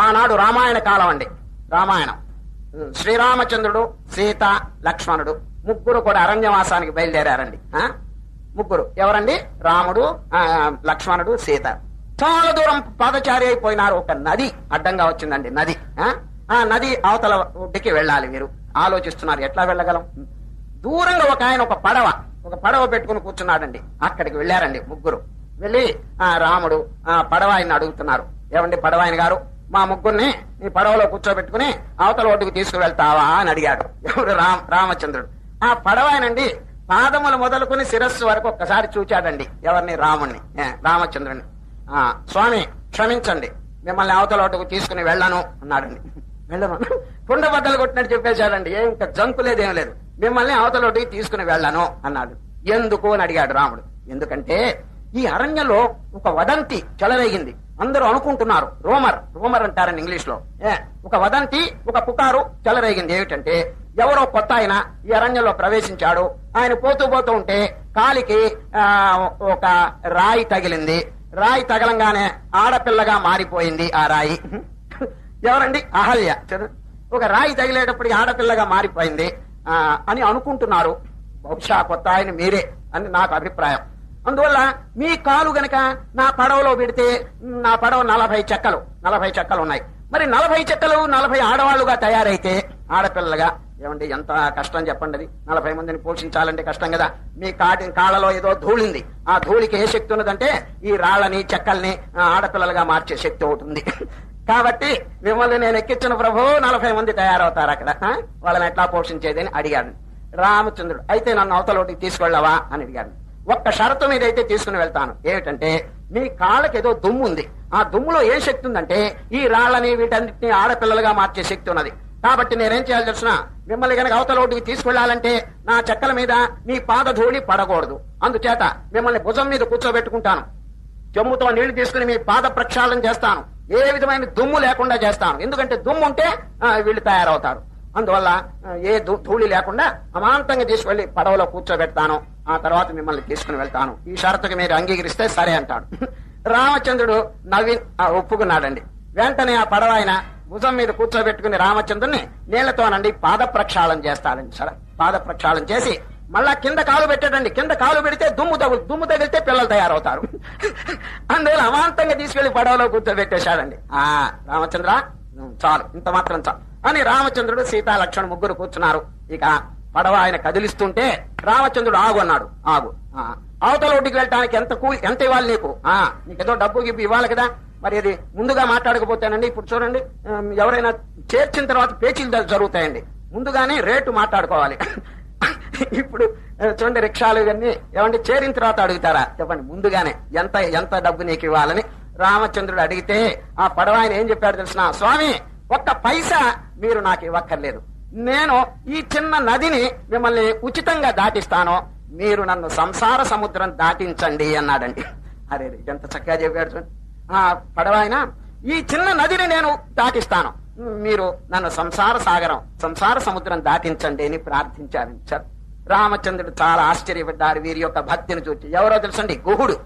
ఆనాడు రామాయణ కాలం అండి. రామాయణం. శ్రీరామచంద్రుడు సీత లక్ష్మణుడు ముగ్గురు కూడా అరణ్యవాసానికి బయలుదేరారండి. ఆ? ముగ్గురు. ఎవరండి? రాముడు ఆ, లక్ష్మణుడు సీత. చాలా దూరం పాదచారి అయిపోయినారు. ఒక నది అడ్డంగా వచ్చిందండి. నది. ఆ? ఆ నది అవతల ఒడ్డుకి వెళ్ళాలి మీరు. ఆలోచిస్తున్నారు. ఎట్లా వెళ్ళగలం? దూరంగా ఒక ఆయన ఒక పడవ ఒక పడవ పెట్టుకుని కూర్చున్నాడండి. అక్కడికి వెళ్ళారండి ముగ్గురు. వెళ్ళి ఆ రాముడు ఆ పడవ ఆయన అడుగుతున్నారు. ఏమండి పడవ ఆయన గారు? మా ముగ్గురిని ఈ పడవలో కూర్చోబెట్టుకుని అవతల ఒడ్డుకు తీసుకువెళ్తావా అని అడిగాడు. ఎవరు? రామ్ రామచంద్రుడు. ఆ పడవ ఆయనండి పాదములు మొదలుకుని శిరస్సు వరకు ఒక్కసారి చూచాడండి. ఎవరిని? రాముణ్ణి. రామచంద్రుని ఆ స్వామి క్షమించండి. మిమ్మల్ని అవతల ఒడ్డుకు తీసుకుని వెళ్ళను అన్నాడండి. వెళ్ళను? కుండ బద్దలు కొట్టినట్టు చెప్పేశాడండి. ఏం ఇంకా జంకు లేదేం లేదు. మిమ్మల్ని అవతల ఒడ్డుకి తీసుకుని వెళ్ళను అన్నాడు. ఎందుకు అని అడిగాడు రాముడు. ఎందుకంటే ఈ అరణ్యంలో ఒక వదంతి చెలరేగింది. అందరూ అనుకుంటున్నారు. రోమర్ రోమర్ అంటారని ఇంగ్లీష్లో ఏ, ఒక వదంతి ఒక పుకారు చెలరేగింది ఏమిటంటే ఎవరో కొత్త ఆయన ఈ అరణ్యంలో ప్రవేశించాడు. ఆయన పోతూ పోతూ ఉంటే కాలికి ఒక రాయి తగిలింది. రాయి తగలంగానే ఆడపిల్లగా మారిపోయింది ఆ రాయి. ఎవరండి? అహల్య. ఒక రాయి తగిలేటప్పటికి ఆడపిల్లగా మారిపోయింది అని అనుకుంటున్నారు. బహుశా కొత్త ఆయన మీరే అని నాకు అభిప్రాయం. అందువల్ల మీ కాలు గనక నా పడవలో పెడితే నా పడవ నలభై చెక్కలు నలభై చెక్కలు ఉన్నాయి. మరి నలభై చెక్కలు నలభై ఆడవాళ్ళుగా తయారైతే ఆడపిల్లలుగా ఏమండి ఎంత కష్టం చెప్పండి అది. నలభై మందిని పోషించాలంటే కష్టం కదా. మీ కాటి కాళ్ళలో ఏదో ధూళింది. ఆ ధూళికి ఏ శక్తి ఉన్నదంటే ఈ రాళ్ళని చెక్కల్ని ఆ, ఆడపిల్లలుగా మార్చే శక్తి ఒకటి కాబట్టి మిమ్మల్ని నేను ఎక్కించిన ప్రభు నలభై మంది తయారవుతారు అక్కడ. వాళ్ళని ఎట్లా పోషించేది అని అడిగాడు. రామచంద్రుడు అయితే నన్ను అవతలోటికి తీసుకెళ్ళవా? అని అడిగాడు. ఒక్క షరతు మీద అయితే తీసుకుని వెళ్తాను. ఏమిటంటే మీ కాళ్ళకి ఏదో దుమ్ము ఉంది. ఆ దుమ్ములో ఏం శక్తి ఉందంటే ఈ రాళ్ళని వీటన్నిటిని ఆడపిల్లలుగా మార్చే శక్తి ఉన్నది. కాబట్టి నేనేం చేయాలి తెలిసిన? మిమ్మల్ని కనుక ఒడ్డుకి తీసుకెళ్ళాలంటే నా చెక్కల మీద మీ పాద ధూళి పడకూడదు. అందుచేత మిమ్మల్ని భుజం మీద కూర్చోబెట్టుకుంటాను. చెమ్ముతో నీళ్ళు తీసుకుని మీ పాద ప్రక్షాళన చేస్తాను. ఏ విధమైన దుమ్ము లేకుండా చేస్తాను. ఎందుకంటే దుమ్ము ఉంటే వీళ్ళు తయారవుతారు. అందువల్ల ఏ ధూళి లేకుండా అమాంతంగా తీసుకెళ్ళి పడవలో కూర్చోబెడతాను. ఆ తర్వాత మిమ్మల్ని తీసుకుని వెళ్తాను. ఈ షరతుకు మీరు అంగీకరిస్తే సరే అంటాడు. రామచంద్రుడు నవ్వి ఒప్పుకున్నాడండి. వెంటనే ఆ పడవ ఆయన భుజం మీద కూర్చోబెట్టుకుని రామచంద్రుని నీళ్ళతోనండి పాద ప్రక్షాళన చేస్తాడండి సరే. పాద ప్రక్షాళన చేసి మళ్ళా కింద కాలు పెట్టాడండి కింద కాలు పెడితే దుమ్ము తగులు దుమ్ము తగిలితే పిల్లలు తయారవుతారు. అందువల్ల అమాంతంగా తీసుకెళ్ళి పడవలో కూర్చోబెట్టేశాడండి. ఆ రామచంద్ర చాలు. ఇంత మాత్రం చాలు. అని రామచంద్రుడు సీతా లక్ష్మణ్ ముగ్గురు కూర్చున్నారు. ఇక పడవ ఆయన కదిలిస్తుంటే రామచంద్రుడు ఆగు అన్నాడు. ఆగు. అవతల ఒడ్డుకి వెళ్ళటానికి ఎంత కూ ఎంత ఇవ్వాలి నీకు? ఆ. నీకేదో డబ్బు గిబ్బు ఇవ్వాలి కదా. మరి అది ముందుగా మాట్లాడకపోతేనండి. ఇప్పుడు చూడండి ఎవరైనా చేర్చిన తర్వాత పేచీలు జరుగుతాయండి. ముందుగానే రేటు మాట్లాడుకోవాలి. ఇప్పుడు చూడండి రిక్షాలు ఇవన్నీ. ఏమంటే చేరిన తర్వాత అడుగుతారా? చెప్పండి ముందుగానే. ఎంత ఎంత డబ్బు నీకు ఇవ్వాలని రామచంద్రుడు అడిగితే ఆ పడవ ఆయన ఏం చెప్పాడు తెలిసిన? స్వామి ఒక్క పైసా మీరు నాకు ఇవ్వక్కర్లేదు. నేను ఈ చిన్న నదిని మిమ్మల్ని ఉచితంగా దాటిస్తాను. మీరు నన్ను సంసార సముద్రం దాటించండి అన్నాడండి. అరే ఎంత చక్కగా చెప్పాడు చూడండి ఆ పడవాయన? ఈ చిన్న నదిని నేను దాటిస్తాను. మీరు నన్ను సంసార సాగరం సంసార సముద్రం దాటించండి అని ప్రార్థించారు. సార్ రామచంద్రుడు చాలా ఆశ్చర్యపడ్డారు. వీరి యొక్క భక్తిని చూచి ఎవరో తెలుసండి? గుహుడు.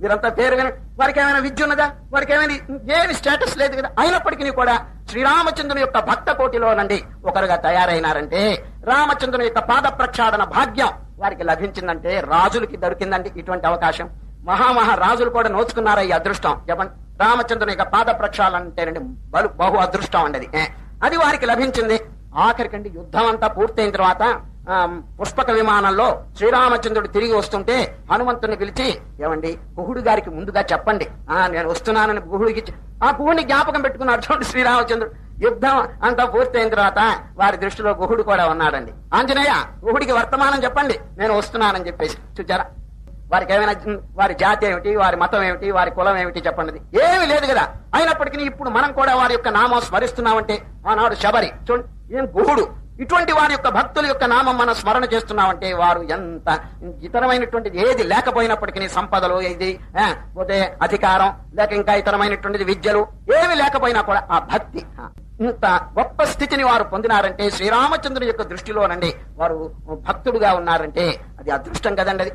వీరంతా పేరు విన వారికి ఏమైనా విద్య ఉన్నదా వారికి ఏమైనా ఏమి స్టేటస్ లేదు కదా? అయినప్పటికీ కూడా శ్రీరామచంద్రుని యొక్క భక్త కోటిలో నుండి ఒకరుగా తయారైనారంటే రామచంద్రుని యొక్క పాద ప్రక్షాళన భాగ్యం వారికి లభించిందంటే రాజులకి దొరికిందండి ఇటువంటి అవకాశం. మహామహా రాజులు కూడా నోచుకున్నారా ఈ అదృష్టం. చెప్పండి రామచంద్రుని యొక్క పాద ప్రక్షాళన అంటే బలు బహు అదృష్టం అండి అది. ఏ, అది వారికి లభించింది. ఆఖరికండి యుద్ధం అంతా పూర్తయిన తర్వాత పుష్పక విమానంలో శ్రీరామచంద్రుడు తిరిగి వస్తుంటే హనుమంతుని పిలిచి ఏమండి గుహుడు గారికి ముందుగా చెప్పండి. ఆ నేను వస్తున్నానని గుహుడికి ఆ గుహుడిని జ్ఞాపకం పెట్టుకున్నాడు చూడండి శ్రీరామచంద్రుడు. యుద్ధం అంతా పూర్తయిన తర్వాత వారి దృష్టిలో గుహుడు కూడా ఉన్నాడండి. ఆంజనేయ గుహుడికి వర్తమానం చెప్పండి. నేను వస్తున్నానని చెప్పేసి. చూచారా? వారికి ఏమైనా వారి జాతి ఏమిటి వారి మతం ఏమిటి వారి కులం ఏమిటి చెప్పండి. ఏమీ లేదు కదా. అయినప్పటికీ ఇప్పుడు మనం కూడా వారి యొక్క నామం స్మరిస్తున్నామంటే ఆనాడు శబరి. చూడండి ఏం గుహుడు. ఇటువంటి వారి యొక్క భక్తుల యొక్క నామం మనం స్మరణ చేస్తున్నామంటే వారు ఎంత ఇతరమైనటువంటిది ఏది లేకపోయినప్పటికీ సంపదలు ఇది ఆ, పోతే అధికారం లేక ఇంకా ఇతరమైనటువంటిది విద్యలు ఏమి లేకపోయినా కూడా ఆ భక్తి ఇంత గొప్ప స్థితిని వారు పొందినారంటే శ్రీరామచంద్రుని యొక్క దృష్టిలోనండి వారు భక్తుడుగా ఉన్నారంటే అది అదృష్టం కదండి అది